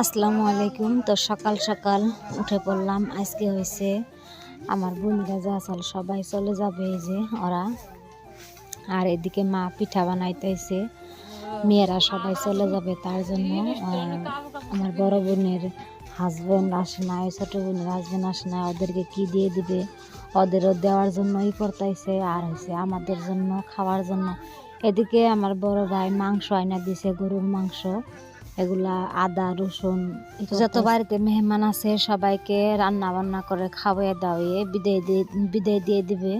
আসসালামু আলাইকুম। তো সকাল সকাল উঠে পড়লাম। আজকে হয়েছে আমার বোনেরা যা আসল সবাই চলে যাবে এই যে ওরা। আর এদিকে মা পিঠা বানাইতেছে। মেয়েরা সবাই চলে যাবে তার জন্য। আমার বড় বোনের হাজব্যান্ড আসে না ছোটো বোনের হাজব্যান্ড আসে না ওদেরকে কি দিয়ে দিবে? ওদেরও দেওয়ার জন্যই করতেছে আর হয়েছে আমাদের জন্য, খাওয়ার জন্য। এদিকে আমার বড় ভাই মাংস আইনা দিছে, গরুর মাংস। এগুলা আদা রসুন যত বাড়িতে মেহমান আছে সবাইকে রান্না বান্না করে খাওয়াই দাওয়াইয়ে বিদায় দিয়ে বিদায় দিয়ে দিবে।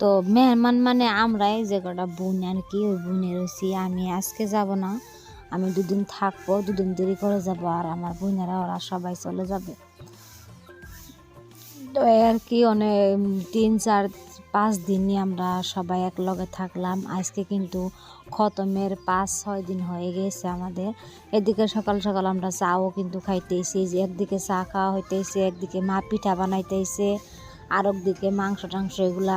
তো মেহমান মানে আমরাই যে কটা বোন আর কি ওই বোনের হয়েছি আমি আজকে যাব না আমি দুদিন থাকব দুদিন দেরি করে যাব আর আমার বোনেরা ওরা সবাই চলে যাবে। তো আর কি অনেক তিন চার পাঁচ দিনই আমরা সবাই এক লগে থাকলাম। আজকে কিন্তু খতমের পাঁচ, ছয় দিন হয়ে গেছে আমাদের। এদিকে সকাল সকাল আমরা চাও কিন্তু খাইতেছি, যে একদিকে চা খাওয়া হইতেছে, একদিকে মা পিঠা বানাইতেছে, আর একদিকে মাংস টাংস এগুলা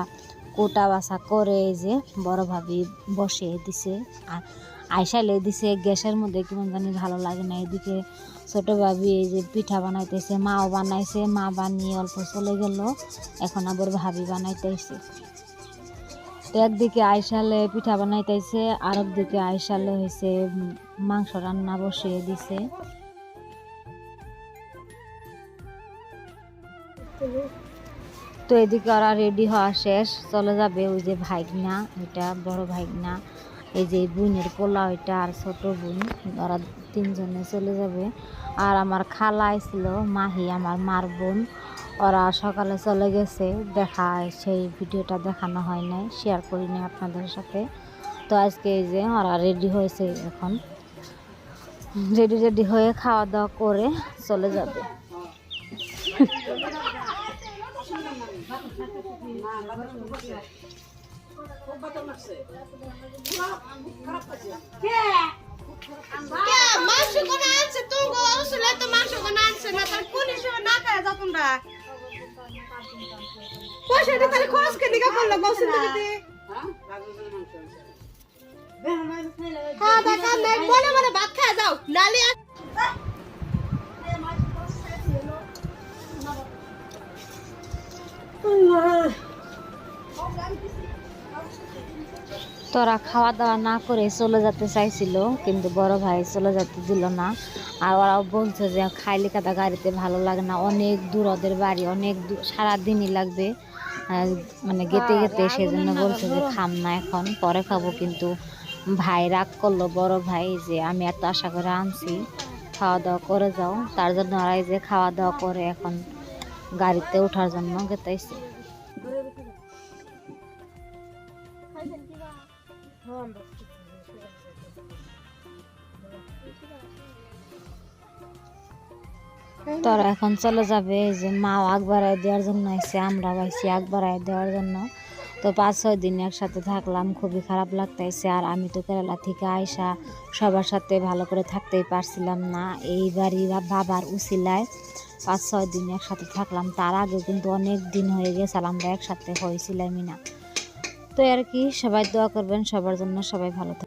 কোটা বাসা করে যে বড় ভাবি বসিয়ে দিছে। আর আইসালে দিছে, গ্যাসের মধ্যে কেমন জানি ভালো লাগে না, এদিকে ছোট ভাবি এই যে পিঠা বানাইতেছে, মাও বানাইছে, মা বানিয়ে অল্প চলে গেল, এখন আবার ভাবি বানাইতেছে। তো একদিকে আইসালে পিঠা বানাইতেছে আর একদিকে আইসালে হয়েছে মাংস রান্না বসিয়ে দিছে। তো এদিকে ওরা রেডি হওয়া শেষ, চলে যাবে ওই যে ভাইগনা, ওইটা বড় ভাইগনা। এই যে বোনের পোলা ওইটা আর ছোট বোন ওরা তিনজনে চলে যাবে আর আমার খালা ছিল মাহি আমার মার বোন ওরা সকালে চলে গেছে দেখা সেই ভিডিওটা দেখানো হয় নাই শেয়ার করিনি আপনাদের সাথে তো আজকে এই যে ওরা রেডি হয়েছে এখন রেডি রেডি হয়ে খাওয়া দাওয়া করে চলে যাবে মাংস কোন আনছে তুমি আসলে তো মাংস কোন আনছে না তার হিসেবে না খায় যাও তোমরা পয়সা দিয়ে তাহলে খরচ কে দিকে করল মনে ভাত খায়, যাও। নালি তোরা খাওয়া দাওয়া না করে চলে যেতে চাইছিল কিন্তু বড় ভাই চলে যেতে দিল না। আর ওরাও বলছে যে খাইলে কাদা গাড়িতে ভালো লাগে না অনেক দূর ওদের বাড়ি অনেক সারাদিনই লাগবে। মানে গেতে গেতে সেজন্য বলছে যে খাম না এখন পরে খাব। কিন্তু ভাই রাগ করল বড় ভাই যে আমি এত আশা করে আনছি খাওয়া দাওয়া করে যাও। তার জন্য ওরাই যে খাওয়া দাওয়া করে এখন গাড়িতে ওঠার জন্য তোরা এখন চলে যাবে এই যে মাও আগ বাড়াই দেওয়ার জন্য আইসে আমরা আইসি আগ বাড়াই দেওয়ার জন্য তো পাঁচ ছয় দিন একসাথে থাকলাম, খুবই খারাপ লাগতেছে আর আমি তো কেরালা থেকে আইসা সবার সাথে ভালো করে থাকতেই পারছিলাম না। এই বাড়ির বাবার উসিলায় পাঁচ ছয় দিন একসাথে থাকলাম। তার আগে কিন্তু অনেক দিন হয়ে গেছে আমরা একসাথে হয়েছিলামই না। তো আর কি সবাই দোয়া করবেন সবার জন্য সবাই ভালো